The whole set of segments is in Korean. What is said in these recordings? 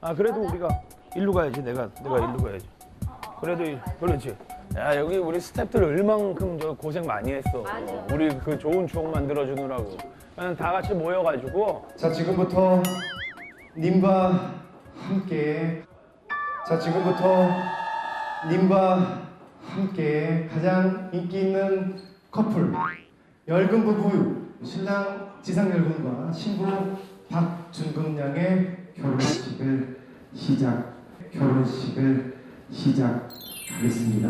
아 그래도 우리가 일로 가야지. 내가 내가 일로 가야지. 그래도 이- 그렇지. 야 여기 우리 스태프들 얼만큼 저 고생 많이 했어. 우리 그 좋은 추억 만들어 주느라고. 그냥 다 같이 모여가지고. 자 지금부터 님과 함께. 자 지금부터 님과 함께 가장 인기 있는 커플 열금 부부 신랑 지상열군과 신부 박준금 양의 결혼식을 시작 결혼식을 시작하겠습니다.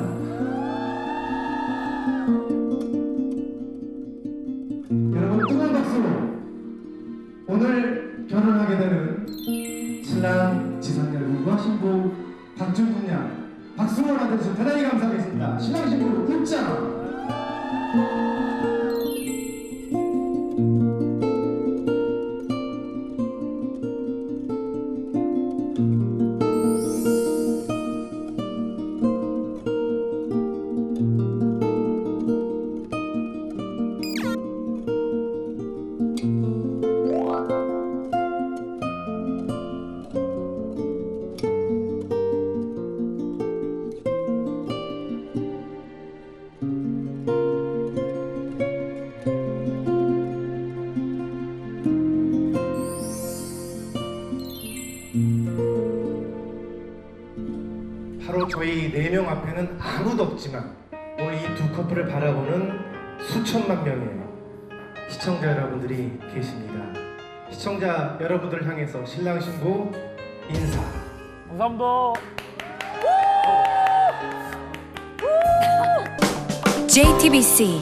여러분 뜨거운 박수로 오늘 결혼하게 되는 신랑 지상 여러분과 신부 박준군 양 박수로 만들어주셔서 대단히 감사하겠습니다. 신랑 신부 입장. 바로 저희 네 명 앞에는 아무도 없지만 오늘 이 두 커플을 바라보는 수천만 명의 시청자 여러분들이 계십니다. 시청자 여러분들을 향해서 신랑 신부 인사. 감사합니다 JTBC